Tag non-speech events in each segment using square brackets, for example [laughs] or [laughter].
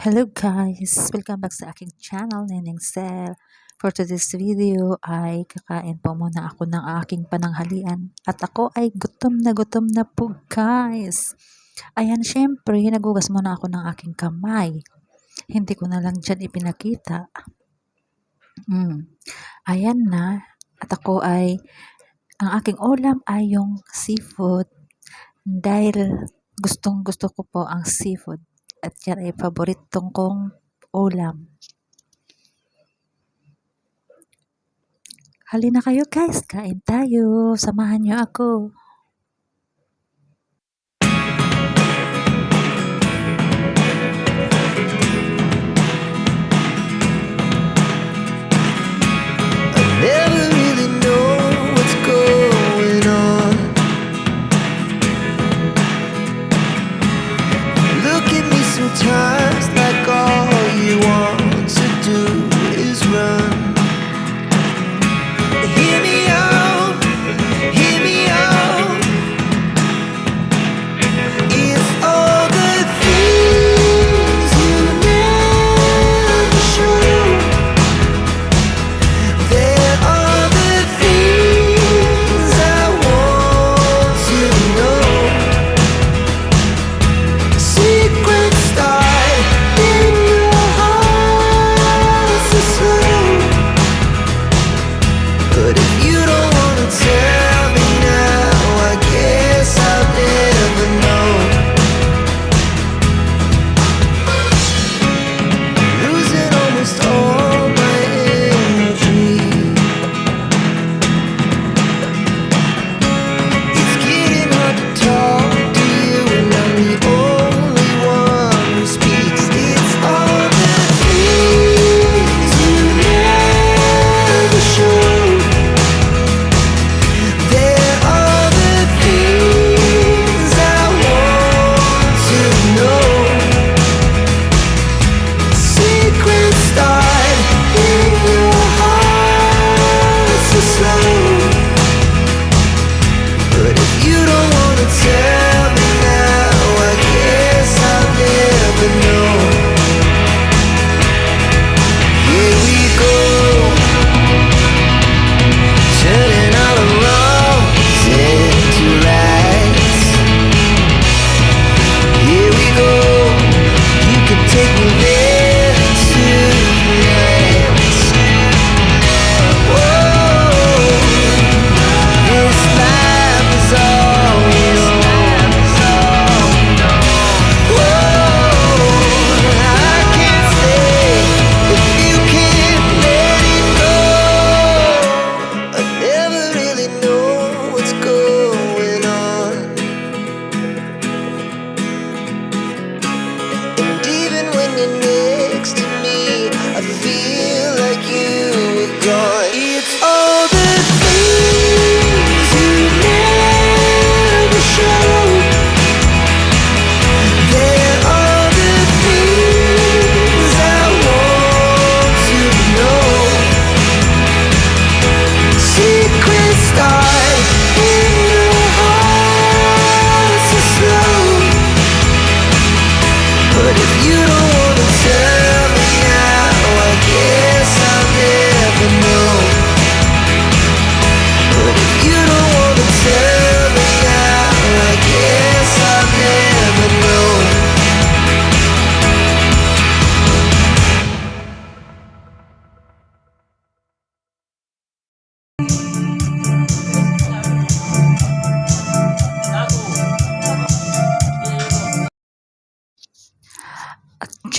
Hello guys! Welcome back sa aking channel, Neneng Sel. For today's video ay kakain po muna ako ng aking pananghalian. At ako ay gutom na gutom na po guys. Ayan, syempre, nagugas muna ako ng aking kamay. Hindi ko na lang dyan ipinakita. Mm. Ayan na. At ako ay, ang aking ulam ay yung seafood. Dahil gustong gusto ko po ang seafood at yan ay paboritong kong ulam. Halina kayo guys, kain tayo. Samahan niyo ako.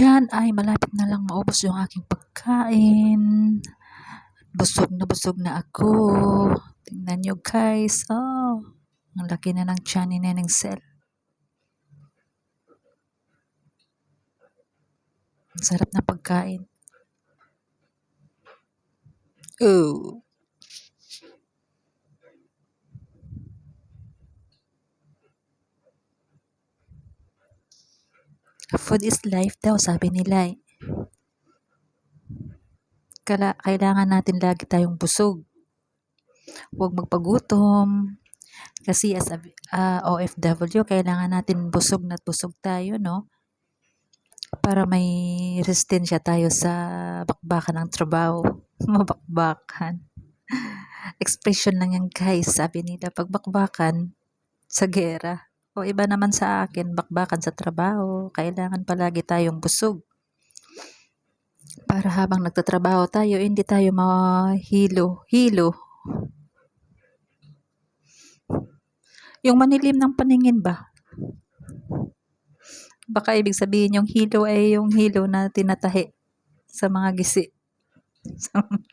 Dyan ay malapit na lang maubos yung aking pagkain. Busog na busog na ako. Tingnan nyo guys. Oh, ang laki na ng tiyan ni Neneng Sel. Ang sarap na pagkain. Oh. Food is life daw, sabi nila eh. Kala, kailangan natin lagi tayong busog. Huwag magpagutom. Kasi as a ah, OFW, kailangan natin busog na busog tayo, no? para may resistensya tayo sa bakbakan ng trabaho. [laughs] Mabakbakan. Expression lang yan guys, sabi nila. Pagbakbakan sa gera. O iba naman sa akin, bakbakan sa trabaho. Kailangan palagi tayong busog. Para habang nagtatrabaho tayo, hindi tayo mahilo. Hilo. Yung manilim ng paningin ba? Baka ibig sabihin yung hilo ay yung hilo na tinatahi sa mga gisi. [laughs]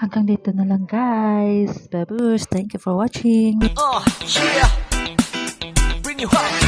Hanggang dito na lang guys. Babush, thank you for watching. Oh, yeah. Bring you home.